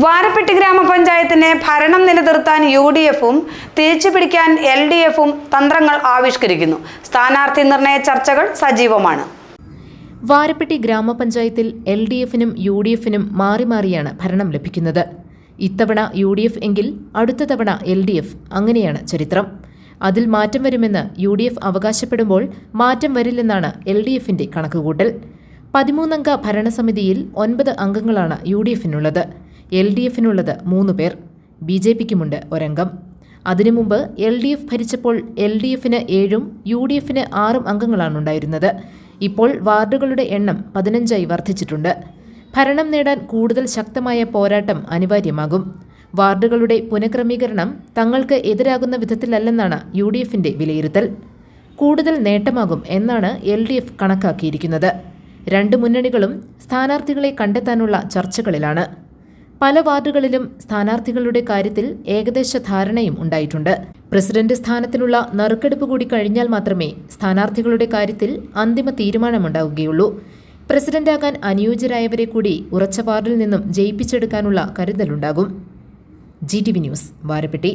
വാരപ്പെട്ടി ഗ്രാമപഞ്ചായത്തിനെ ഭരണം നിലനിർത്താൻ U D എഫും തിരിച്ചു പിടിക്കാൻ എൽ ഡി എഫും തന്ത്രങ്ങൾ ആവിഷ്കരിക്കുന്നു. സ്ഥാനാർത്ഥി നിർണയ ചർച്ചകൾ സജീവമാണ്. വാരപ്പെട്ടി ഗ്രാമപഞ്ചായത്തിൽ എൽ ഡി എഫിനും യു ഡി എഫിനും മാറി മാറിയാണ് ഭരണം ലഭിക്കുന്നത്. ഇത്തവണ യു ഡി എഫ് എങ്കിൽ അടുത്ത തവണ എൽ ഡി എഫ് അങ്ങനെയാണ് ചരിത്രം. അതിൽ മാറ്റം വരുമെന്ന് യു ഡി എഫ് അവകാശപ്പെടുമ്പോൾ മാറ്റം വരില്ലെന്നാണ് എൽ ഡി എഫിന്റെ കണക്കുകൂട്ടൽ. പതിമൂന്നംഗ ഭരണസമിതിയിൽ ഒൻപത് അംഗങ്ങളാണ് യു ഡി എഫിനുള്ളത് എൽ ഡി എഫിനുള്ളത് മൂന്ന് പേർ. ബി ജെ പിക്കുമുണ്ട് ഒരംഗം. അതിനു മുമ്പ് എൽ ഡി എഫ് ഭരിച്ചപ്പോൾ എൽ ഡി എഫിന് ഏഴും യു ഡി എഫിന് ആറും അംഗങ്ങളാണ് ഉണ്ടായിരുന്നത്. ഇപ്പോൾ വാർഡുകളുടെ എണ്ണം പതിനഞ്ചായി വർദ്ധിച്ചിട്ടുണ്ട്. ഭരണം നേടാൻ കൂടുതൽ ശക്തമായ പോരാട്ടം അനിവാര്യമാകും. വാർഡുകളുടെ പുനഃക്രമീകരണം തങ്ങൾക്ക് എതിരാകുന്ന വിധത്തിലല്ലെന്നാണ് യു ഡി എഫിന്റെ വിലയിരുത്തൽ. കൂടുതൽ നേട്ടമാകും എന്നാണ് എൽ ഡി എഫ് കണക്കാക്കിയിരിക്കുന്നത്. രണ്ട് മുന്നണികളും സ്ഥാനാർത്ഥികളെ കണ്ടെത്താനുള്ള ചർച്ചകളിലാണ്. പല വാർഡുകളിലും സ്ഥാനാർത്ഥികളുടെ കാര്യത്തിൽ ഏകദേശ ധാരണയും ഉണ്ടായിട്ടുണ്ട്. പ്രസിഡന്റ് സ്ഥാനത്തിനുള്ള നറുക്കെടുപ്പ് കൂടി കഴിഞ്ഞാൽ മാത്രമേ സ്ഥാനാർത്ഥികളുടെ കാര്യത്തിൽ അന്തിമ തീരുമാനമുണ്ടാവുകയുള്ളൂ. പ്രസിഡന്റാകാൻ അനുയോജ്യരായവരെ കൂടി ഉറച്ച വാർഡിൽ നിന്നും ജയിപ്പിച്ചെടുക്കാനുള്ള കരുതലുണ്ടാകും. G T V news Varappetty.